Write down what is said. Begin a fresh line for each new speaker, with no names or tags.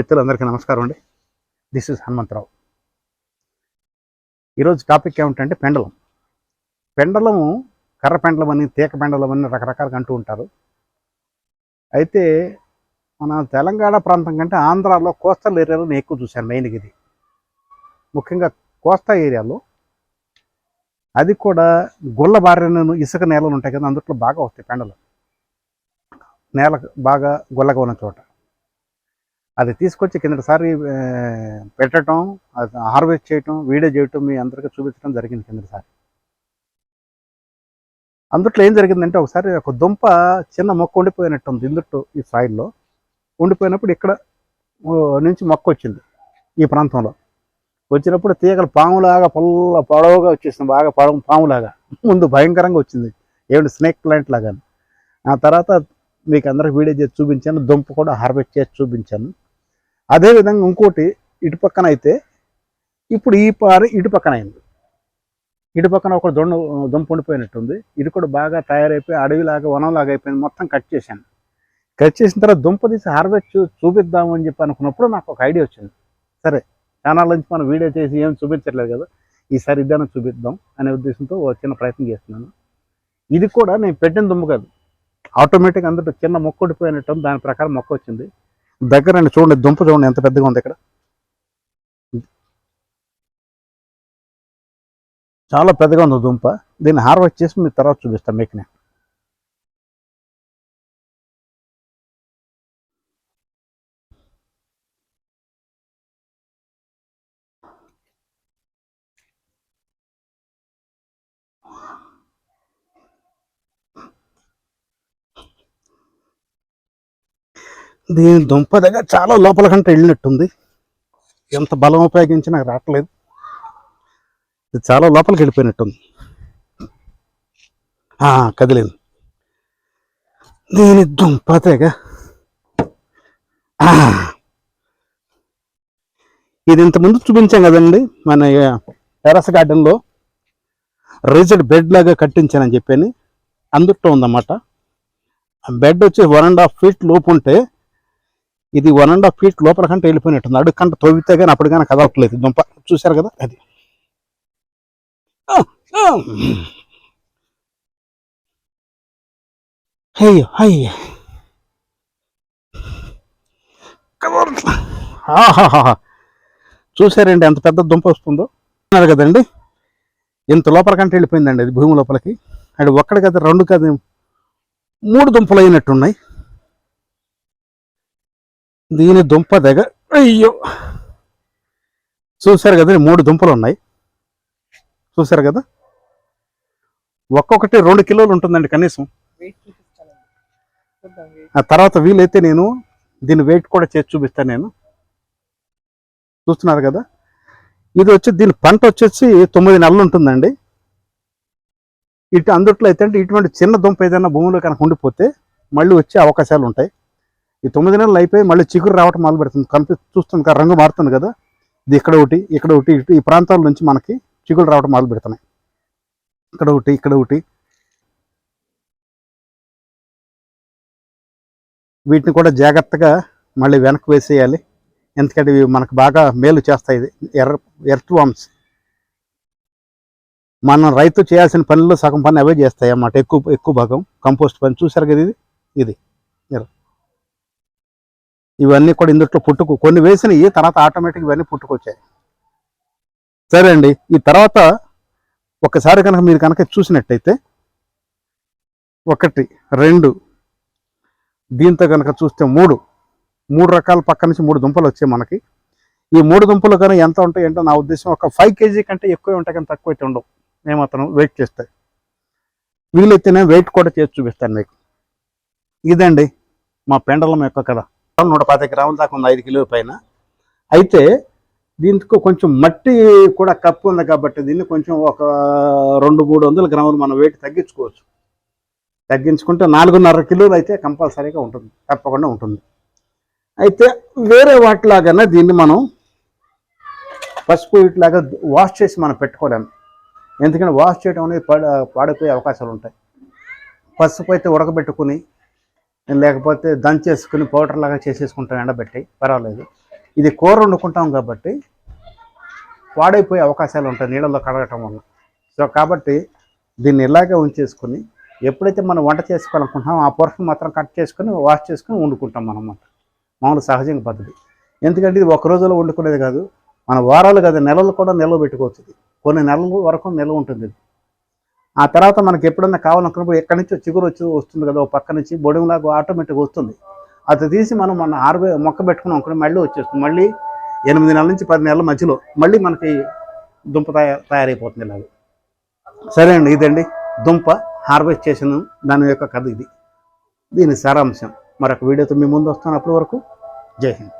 మిత్రులందరికీ నమస్కారం అండి. This is Hanumantharao. ఈరోజు టాపిక్ ఏమిటంటే పెండలం. పెండలము కర్ర పెండలం అని తీక పెండలం అని రకరకాలుగా అంటూ ఉంటారు. అయితే మన తెలంగాణ ప్రాంతం కంటే ఆంధ్రాలో కోస్టల్ ఏరియాలో నేను ఎక్కువ చూశాను మెయిన్గా ఇది. ముఖ్యంగా కోస్తా ఏరియాలో అది కూడా గుళ్ళ బారిన ఇసుక నేలలు ఉంటాయి కదా అందుట్లో బాగా వస్తాయి పెండలు. నేల బాగా గుల్లగా ఉన్న చోట. అది తీసుకొచ్చి కిందటిసారి పెట్టడం అది హార్వెస్ట్ చేయటం వీడియో చేయటం మీ అందరికీ చూపించడం జరిగింది కిందటిసారి అందుట్లో ఏం జరిగిందంటే ఒకసారి ఒక దుంప చిన్న మొక్క ఉండిపోయినట్టు ఉంది ఇందుట్లో ఈ సాయిల్లో. ఉండిపోయినప్పుడు ఇక్కడ నుంచి మొక్క వచ్చింది ఈ ప్రాంతంలో. వచ్చినప్పుడు తీగలు పాములాగా పొల్ల పొడవుగా వచ్చేసింది బాగా పొడవు పాములాగా. ముందు భయంకరంగా వచ్చింది. ఏమిటి స్నేక్ ప్లాంట్ లాగా ఆ తర్వాత మీకు అందరికి వీడియో చేసి చూపించాను దుంప కూడా హార్వెస్ట్ చేసి చూపించాను. అదేవిధంగా ఇంకోటి ఇటు పక్కన అయితే ఇప్పుడు ఈ పారి ఇటు పక్కన అయింది. ఇటు పక్కన ఒక దొండ దుంప ఉండిపోయినట్టుంది. ఇది కూడా బాగా తయారైపోయి అడవిలాగా వనంలాగా అయిపోయింది. మొత్తం కట్ చేశాను. కట్ చేసిన తర్వాత దుంప తీసి హార్వెస్ట్ చూపిద్దాము అని చెప్పి అనుకున్నప్పుడు నాకు ఒక ఐడియా వచ్చింది. సరే ఛానల్ నుంచి మనం వీడియో చేసి ఏం చూపించట్లేదు కదా ఈసారి ఇద్దరం చూపిద్దాం అనే ఉద్దేశంతో ఓ చిన్న ప్రయత్నం చేస్తున్నాను. ఇది కూడా నేను పెట్టిన దుమ్ము కాదు. ఆటోమేటిక్ అందులో చిన్న మొక్క ఉండిపోయినట్టు దాని ప్రకారం మొక్క వచ్చింది. దగ్గర అండి చూడండి దుంప చూడండి ఎంత పెద్దగా ఉంది ఇక్కడ. చాలా పెద్దగా ఉంది దుంప. దీన్ని హార్వెస్ట్ చేసి మీ తర్వాత చూపిస్తాను మీకు నేను దీని దుంప దగ్గర చాలా లోపల కంటే వెళ్ళినట్టుంది. ఎంత బలం ఉపయోగించి నాకు రావట్లేదు. ఇది చాలా లోపలికి వెళ్ళిపోయినట్టుంది. కదిలేదు. దీని దుంప తెగ. ఇది ఇంతకుముందు చూపించాం కదండి మన టెరస్ గార్డెన్లో రిజర్డ్ బెడ్ లాగా కట్టించానని చెప్పని. అందుట్లో ఉందన్నమాట. బెడ్ వచ్చి వన్ అండ్ హాఫ్ ఫీట్ లోపు ఉంటే ఇది వన్ అండ్ హాఫ్ ఫీట్ లోపల కంటే వెళ్ళిపోయినట్టుంది అడుగు కంట తవ్వితే కానీ అప్పుడు కానీ కదలట్లేదు. దుంప చూశారు కదా? అది. అయ్యో అయ్యో. చూశారండి ఎంత పెద్ద దుంప వస్తుందో? అన్నారు కదండి. ఇంత లోపల కంటే వెళ్ళిపోయిందండి అది భూమి లోపలికి. అది ఒక్కడి కదా రెండు కదా మూడు దుంపలు అయినట్టున్నాయి. దీని దుంప దగ్గర అయ్యో! చూశారు కదా మూడు దుంపలు ఉన్నాయి. చూశారు కదా? ఒక్కొక్కటి రెండు కిలోలు ఉంటుందండి కనీసం. ఆ తర్వాత వీలైతే నేను దీని వెయిట్ కూడా చేసి చూపిస్తాను నేను. చూస్తున్నారు కదా? ఇది వచ్చి దీని పంట వచ్చేసి తొమ్మిది నెలలు ఉంటుందండి. ఇటు అందుట్లో అయితే అంటే ఇటువంటి చిన్న దుంప ఏదైనా భూమిలో కనుక ఉండిపోతే మళ్ళీ వచ్చే అవకాశాలు ఉంటాయి. ఈ తొమ్మిది నెలలు అయిపోయి మళ్ళీ చిగురు రావటం మొదలు పెడుతుంది. కనిపి చూస్తుంది కదా రంగు మారుతుంది కదా. ఇది ఇక్కడ ఒకటి ఇక్కడ ఒకటి ఇటు ఈ ప్రాంతాల నుంచి మనకి చిగురు రావటం మొదలు పెడుతున్నాయి. ఇక్కడ ఒకటి ఇక్కడ ఒకటి. వీటిని కూడా జాగ్రత్తగా మళ్ళీ వెనక్కి వేసేయాలి. ఎందుకంటే ఇవి మనకు బాగా మేలు చేస్తాయి ఇది. ఎర్ర ఎర్త్ వామ్స్. మనం రైతు చేయాల్సిన పనుల్లో సగం పని అవే చేస్తాయి అన్నమాట. ఎక్కువ ఎక్కువ భాగం. కంపోస్ట్ పని. చూసారు కదా ఇది? ఇది. ఇవన్నీ కూడా ఇందులో పుట్టుకు కొన్ని వేసినవి తర్వాత ఆటోమేటిక్ ఇవన్నీ పుట్టుకొచ్చాయి. సరే అండి ఈ తర్వాత ఒకసారి కనుక మీరు కనుక చూసినట్టయితే ఒకటి రెండు దీంతో కనుక చూస్తే మూడు మూడు రకాల పక్క నుంచి మూడు దుంపలు వచ్చాయి మనకి. ఈ మూడు దుంపలు కానీ ఎంత ఉంటాయి అంటే నా ఉద్దేశం ఒక ఫైవ్ కేజీ కంటే ఎక్కువ ఉంటాయి కానీ తక్కువ అయితే ఉండవు. మేము అతను వెయిట్ చేస్తాయి వీలైతేనే వెయిట్ కూడా చేసి చూపిస్తాను మీకు. ఇదండి మా పెండలం యొక్క కథ. నూట పాతిక గ్రాముల దాకా ఉంది ఐదు కిలోల పైన. అయితే దీనికి కొంచెం మట్టి కూడా కప్పు ఉంది కాబట్టి దీన్ని కొంచెం ఒక రెండు మూడు వందల గ్రాములు మనం వెయిట్ తగ్గించుకోవచ్చు. తగ్గించుకుంటే నాలుగున్నర కిలోలు అయితే కంపల్సరీగా ఉంటుంది తప్పకుండా ఉంటుంది. అయితే వేరే వాటిలాగానే దీన్ని మనం పసుపు ఇట్లాగా వాష్ చేసి మనం పెట్టుకోలేము. ఎందుకంటే వాష్ చేయడం అనేది పాడ పాడిపోయే అవకాశాలు ఉంటాయి. పసుపు అయితే ఉడకబెట్టుకుని లేకపోతే దంచేసుకుని పౌడర్ లాగా చేసేసుకుంటాం ఎండబెట్టి పర్వాలేదు. ఇది కూర వండుకుంటాం కాబట్టి పాడైపోయే అవకాశాలు ఉంటాయి నీళ్ళలో కడగటం వల్ల. సో కాబట్టి దీన్ని ఇలాగే ఉంచేసుకొని ఎప్పుడైతే మనం వంట చేసుకోవాలనుకుంటున్నామో ఆ పోర్షన్ మాత్రం కట్ చేసుకొని వాష్ చేసుకొని వండుకుంటాం మనం అన్నమాట. మామూలు సహజంగా పద్ధతి. ఎందుకంటే ఇది ఒక రోజులో వండుకునేది కాదు మన వారాలు కాదు నెలలు కూడా నిల్వ పెట్టుకోవచ్చు కొన్ని నెలల వరకు నిల్వ ఉంటుంది ఆ తర్వాత మనకి ఎప్పుడన్నా కావాలనుకున్నప్పుడు ఎక్కడి నుంచి చిగురు వచ్చి వస్తుంది కదా ఒక పక్క నుంచి బొడిలాగా ఆటోమేటిక్గా వస్తుంది. అది తీసి మనం మన ఆరు మొక్క పెట్టుకున్నాం అనుకుని మళ్ళీ వచ్చేస్తుంది. మళ్ళీ ఎనిమిది నెలల నుంచి పది నెలల మధ్యలో మళ్ళీ మనకి దుంప తయారు తయారైపోతుంది ఇలాగ. సరే అండి ఇదండి. దుంప హార్వెస్ట్ చేసిన దాని యొక్క కథ ఇది. దీని సారాంశం. మరొక వీడియోతో మీ ముందు వస్తాను అప్పటి వరకు. జై హింద్.